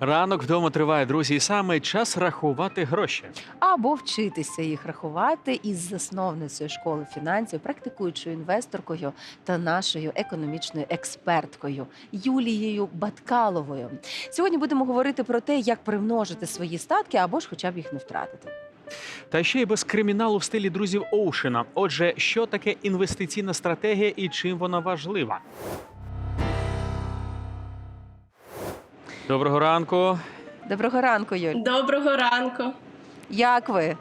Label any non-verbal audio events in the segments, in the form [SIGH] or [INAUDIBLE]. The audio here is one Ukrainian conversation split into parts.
Ранок вдома триває, друзі, і саме час рахувати гроші. або вчитися їх рахувати із засновницею школи фінансів, практикуючою інвесторкою та нашою економічною експерткою Юлією Баткаловою. Сьогодні будемо говорити про те, як примножити свої статки або ж хоча б їх не втратити. Та ще й без криміналу в стилі друзів Оушена. Отже, що таке інвестиційна стратегія і чим вона важлива? Доброго ранку. Доброго ранку, Юль. Доброго ранку. Як ви?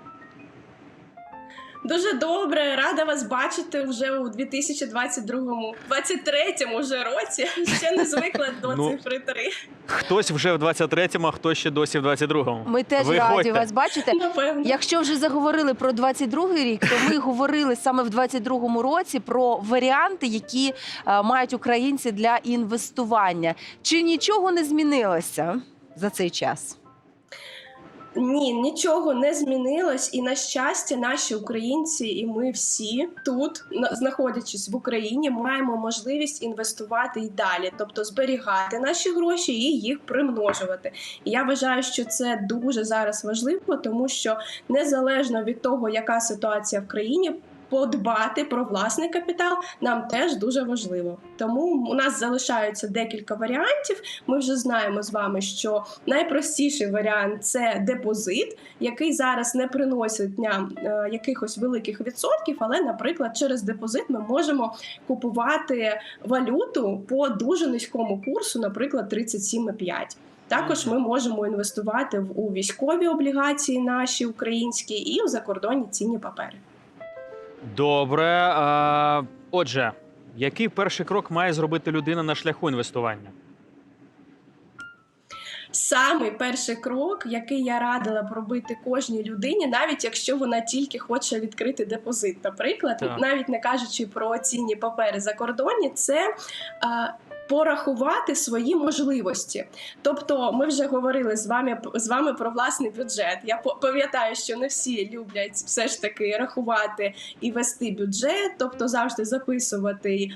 Дуже добре, рада вас бачити вже у 2022-му, 23-му вже році. [LAUGHS] Ще не звикла до Ну. цифри 3. Хтось вже в 23-му, а хтось ще досі в 22-му. Ми теж Виходьте. раді вас бачити. Напевно. Якщо вже заговорили про 22-й рік, то ми [LAUGHS] говорили саме в 22-му році про варіанти, які е, мають українці для інвестування. Чи нічого не змінилося за цей час? Ні, нічого не змінилось, і на щастя, наші українці, і ми всі тут, на- знаходячись в Україні, маємо можливість інвестувати і далі, тобто зберігати наші гроші і їх примножувати. І я вважаю, що це дуже зараз важливо, тому що незалежно від того, яка ситуація в країні. Подбати про власний капітал нам теж дуже важливо. Тому у нас залишаються декілька варіантів. Ми вже знаємо з вами, що найпростіший варіант це депозит, який зараз не приносить нам е, якихось великих відсотків, але, наприклад, через депозит ми можемо купувати валюту по дуже низькому курсу, наприклад, 37,5. Також ми можемо інвестувати в у військові облігації наші українські і в закордонні цінні папери. Добре. А, отже, який перший крок має зробити людина на шляху інвестування? Самий перший крок, який я радила б робити кожній людині, навіть якщо вона тільки хоче відкрити депозит, наприклад, Так. навіть не кажучи про цінні папери за кордоні, це а, порахувати свої можливості. Тобто, ми вже говорили з вами з вами про власний бюджет. Я пам'ятаю, що не всі люблять все ж таки рахувати і вести бюджет, тобто завжди записувати,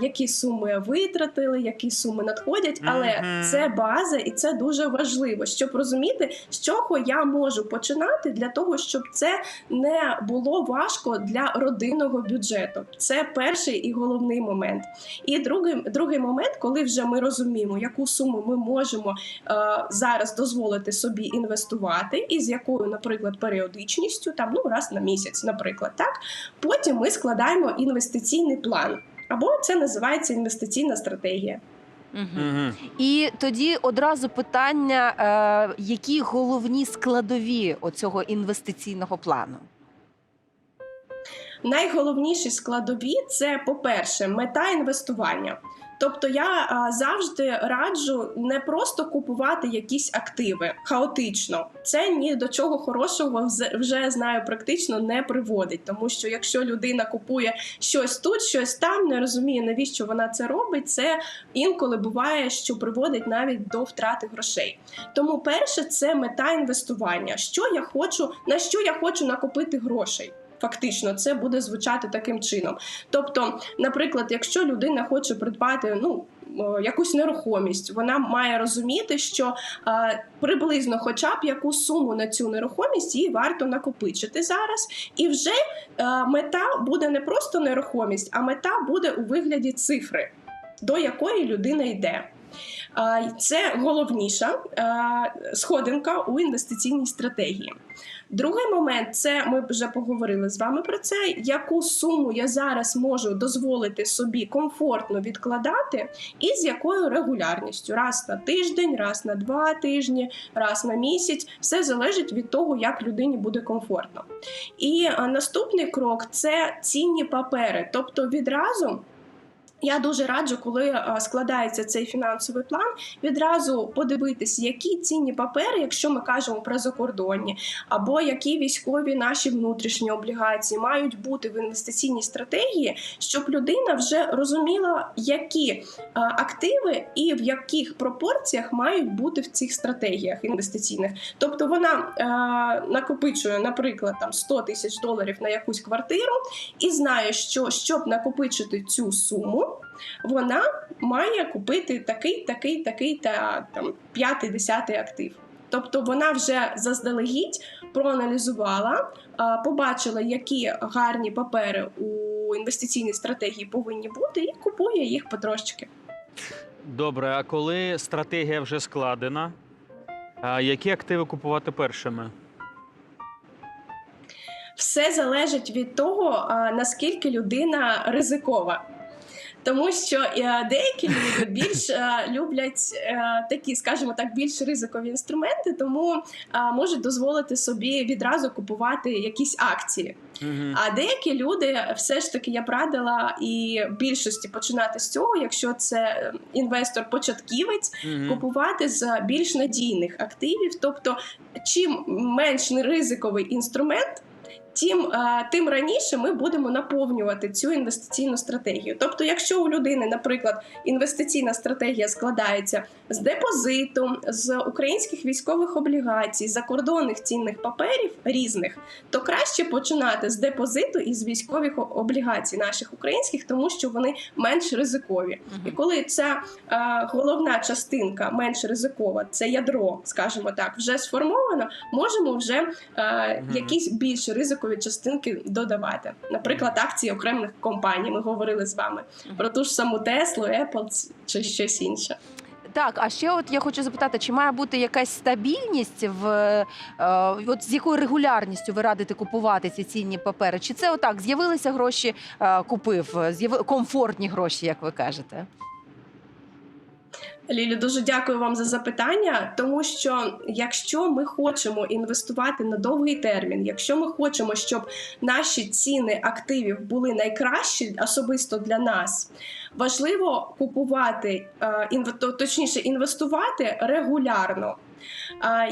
які суми витратили, які суми надходять. Але Мгм. це база, і це дуже важливо, щоб розуміти, з чого я можу починати для того, щоб це не було важко для родинного бюджету. Це перший і головний момент. І другий, другий момент, коли вже ми розуміємо, яку суму ми можемо е, зараз дозволити собі інвестувати, і з якою, наприклад, періодичністю, там ну раз на місяць, наприклад, так потім ми складаємо інвестиційний план. Або це називається інвестиційна стратегія. Угу. І тоді одразу питання: е, які головні складові оцього інвестиційного плану? Найголовніші складові це, по-перше, мета інвестування. Тобто я завжди раджу не просто купувати якісь активи хаотично. Це ні до чого хорошого вже знаю практично не приводить. Тому що якщо людина купує щось тут, щось там, не розуміє, навіщо вона це робить, це інколи буває, що приводить навіть до втрати грошей. Тому перше це мета інвестування. Що я хочу, на що я хочу накопити грошей. Фактично, це буде звучати таким чином. Тобто, наприклад, якщо людина хоче придбати ну. Якусь нерухомість, вона має розуміти, що е, приблизно, хоча б яку суму на цю нерухомість їй варто накопичити зараз, і вже е, мета буде не просто нерухомість, а мета буде у вигляді цифри, до якої людина йде. Це головніша сходинка у інвестиційній стратегії. Другий момент це ми вже поговорили з вами про це. Яку суму я зараз можу дозволити собі комфортно відкладати, і з якою регулярністю раз на тиждень, раз на два тижні, раз на місяць. Все залежить від того, як людині буде комфортно. І наступний крок це цінні папери, тобто відразу. Я дуже раджу, коли е, складається цей фінансовий план, відразу подивитись, які цінні папери, якщо ми кажемо про закордонні, або які військові наші внутрішні облігації мають бути в інвестиційній стратегії, щоб людина вже розуміла, які е, активи і в яких пропорціях мають бути в цих стратегіях інвестиційних. Тобто вона е, накопичує, наприклад, там 100 тисяч доларів на якусь квартиру, і знає, що щоб накопичити цю суму, вона має купити такий, такий, такий та там п'ятий, десятий актив. Тобто вона вже заздалегідь проаналізувала, побачила, які гарні папери у інвестиційній стратегії повинні бути, і купує їх потрошки. Добре, а коли стратегія вже складена, які активи купувати першими? Все залежить від того, наскільки людина ризикова. Тому що е, деякі люди більш е, люблять е, такі, скажімо так, більш ризикові інструменти, тому можуть дозволити собі відразу купувати якісь акції. Угу. А деякі люди, все ж таки, я б радила і більшості починати з цього, якщо це інвестор початківець, купувати з більш надійних активів. Тобто, чим менш ризиковий інструмент. Тим, е, тим раніше ми будемо наповнювати цю інвестиційну стратегію. Тобто, якщо у людини, наприклад, інвестиційна стратегія складається з депозиту, з українських військових облігацій, закордонних цінних паперів різних, то краще починати з депозиту і з військових облігацій наших українських, тому що вони менш ризикові. І коли ця е, головна частинка менш ризикова, це ядро, скажімо так, вже сформовано, можемо вже е, якісь більш ризикові частинки додавати. Наприклад, акції окремих компаній. Ми говорили з вами про ту ж саму Теслу, Apple чи щось інше. Так, а ще от я хочу запитати, чи має бути якась стабільність в е, от з якою регулярністю ви радите купувати ці цінні папери? Чи це отак з'явилися гроші, е, купив, з'яви комфортні гроші, як ви кажете? Лілі, дуже дякую вам за запитання, тому що якщо ми хочемо інвестувати на довгий термін, якщо ми хочемо, щоб наші ціни активів були найкращі, особисто для нас, важливо купувати е, точніше інвестувати регулярно.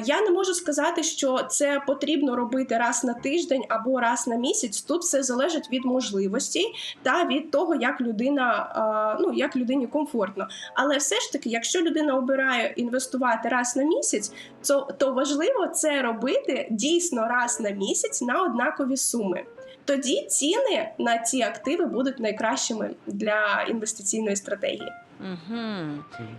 Я не можу сказати, що це потрібно робити раз на тиждень або раз на місяць. Тут все залежить від можливостей та від того, як людина ну як людині комфортно. Але все ж таки, якщо людина обирає інвестувати раз на місяць, то, то важливо це робити дійсно раз на місяць на однакові суми. Тоді ціни на ці активи будуть найкращими для інвестиційної стратегії. Угу.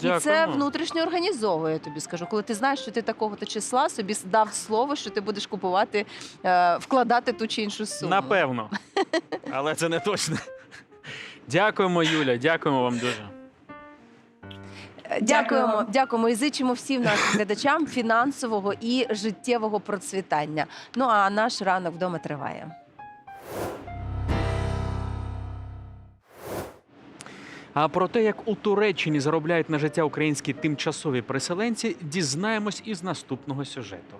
І це внутрішньо організовує, я тобі скажу. Коли ти знаєш, що ти такого-то числа собі дав слово, що ти будеш купувати, е, вкладати ту чи іншу суму. Напевно. [LAUGHS] Але це не точно. Дякуємо, Юля. Дякуємо вам дуже. Дякуємо, дякуємо і зичимо всім нашим глядачам фінансового і життєвого процвітання. Ну а наш ранок вдома триває. А про те, як у Туреччині заробляють на життя українські тимчасові переселенці, дізнаємось із наступного сюжету.